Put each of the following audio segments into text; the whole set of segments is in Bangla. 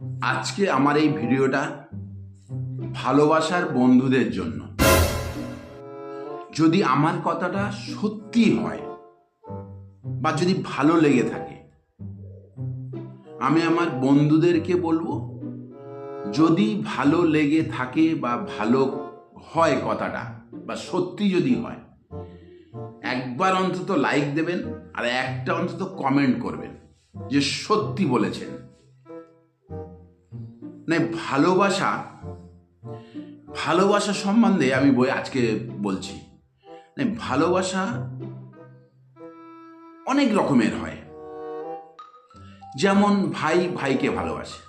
আজকে আমার এই ভিডিওটা ভালোবাসার বন্ধুদের জন্য। যদি আমার কথাটা সত্যি হয় বা যদি ভালো লেগে থাকে, আমি আমার বন্ধুদেরকে বলব, যদি ভালো লেগে থাকে বা ভালো হয় কথাটা, বা সত্যি যদি হয়, একবার অন্তত লাইক দেবেন আর একটা অন্তত কমেন্ট করবেন যে সত্যি বলেছেন। না ভালোবাসা ভালোবাসা সম্বন্ধে আমি বই আজকে বলছি। না ভালোবাসা অনেক রকমের হয়। যেমন ভাই ভাইকে ভালোবাসে,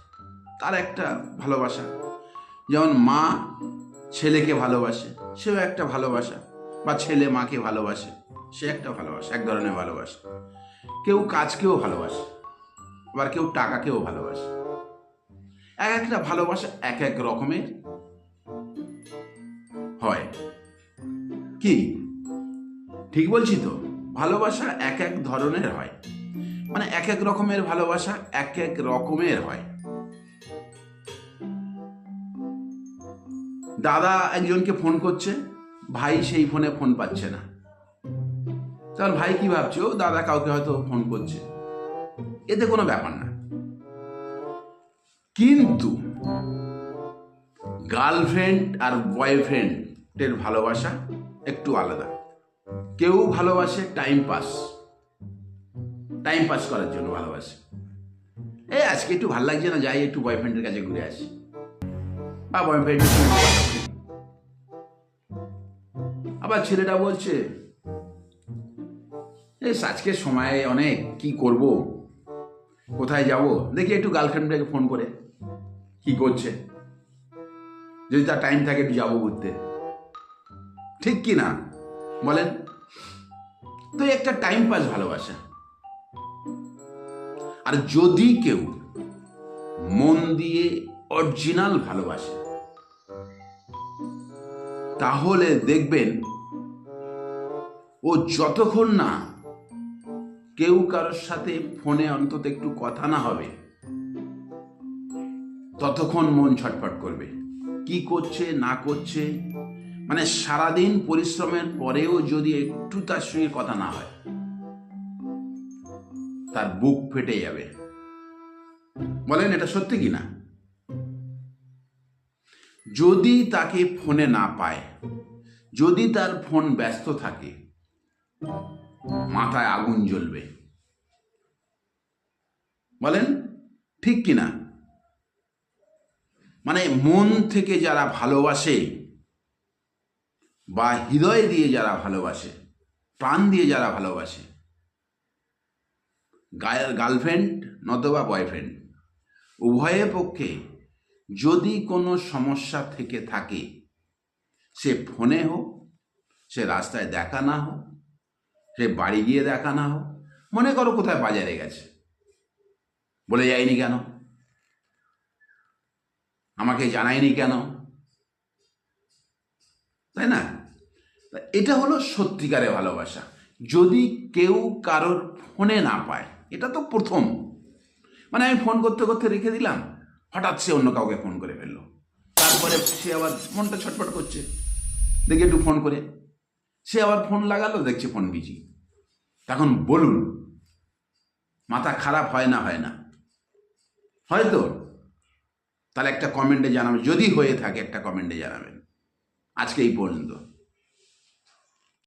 তার একটা ভালোবাসা। যেমন মা ছেলেকে ভালোবাসে, সেও একটা ভালোবাসা। বা ছেলে মাকে ভালোবাসে, সে একটা ভালোবাসা, এক ধরনের ভালোবাসা। কেউ কাজকেও ভালোবাসে, আবার কেউ টাকাকেও ভালোবাসে। এক একটা ভালোবাসা এক এক রকমের হয়। কি? ঠিক বলছি তো? ভালোবাসা এক এক ধরনের হয়। মানে এক এক রকমের ভালোবাসা এক এক রকমের হয়। দাদা একজনকে ফোন করছে, ভাই সেই ফোনে ফোন পাচ্ছে না। তখন ভাই কি ভাবছে? ও দাদা কাউকে হয়তো ফোন করছে। এতে কোনো ব্যাপার না। কিন্তু গার্লফ্রেন্ড আর বয়ফ্রেন্ডের ভালোবাসা একটু আলাদা। কেউ ভালোবাসে টাইম পাস টাইম পাস করার জন্য ভালোবাসে। এই আজকে একটু ভালো লাগছে না, যাই একটু বয়ফ্রেন্ডের কাছে ঘুরে আসি। বা বলি। আবার ছেলেটা বলছে আজকে সময় অনেক কি করব? কোথায় যাব? দেখি একটু গার্লফ্রেন্ডটাকে ফোন করে। কি করছে? যদি তার টাইম থাকে একটু যাব ঘুরতে। ঠিক কি না? বলেন। তো একটা টাইম পাস ভালোবাসা। আর যদি কেউ মন দিয়ে অরিজিনাল ভালোবাসে, তাহলে দেখবেন ও যতক্ষণ না কেউ কারোর সাথে ফোনে অন্তত একটু কথা না হবে। ততক্ষণ মন ছটফট করবে। কি করছে, না করছে? মানে সারাদিন পরিশ্রমের পরেও যদি একটু তার সঙ্গে কথা না হয়, তার বুক ফেটে যাবে। বলেন, এটা সত্যি কি না? যদি তাকে ফোনে না পায়, যদি তার ফোন ব্যস্ত থাকে মাথায় আগুন জ্বলবে। বলেন, ঠিক কি না মানে মন থেকে যারা ভালোবাসে বা হৃদয় দিয়ে যারা ভালোবাসে, প্রাণ দিয়ে যারা ভালোবাসে, গায়ের গার্লফ্রেন্ড নতবা বয়ফ্রেন্ড, উভয়ের পক্ষে যদি কোনো সমস্যা থেকে থাকে, সে ফোনে হোক, সে রাস্তায় দেখা না হোক সে বাড়ি গিয়ে দেখা না হোক, মনে করো কোথায় বাজারে গেছে। বলে যায়নি কেন? আমাকে জানায়নি কেন? তাই না? এটা হলো সত্যিকারে ভালোবাসা। যদি কেউ কারোর ফোনে না পায়, এটা তো প্রথম। মানে আমি ফোন করতে করতে রেখে দিলাম, হঠাৎ সে অন্য কাউকে ফোন করে ফেলল। তারপরে সে আবার মনটা ছটফট করছে, দেখি একটু ফোন করে। সে আবার ফোন লাগালো, দেখছে ফোন বিজি। তখন বলুন, মাথা খারাপ হয় না হয় না? হয়তো তাহলে একটা কমেন্টে জানাবেন। যদি হয়ে থাকে একটা কমেন্টে জানাবেন। আজকে এই পর্যন্ত।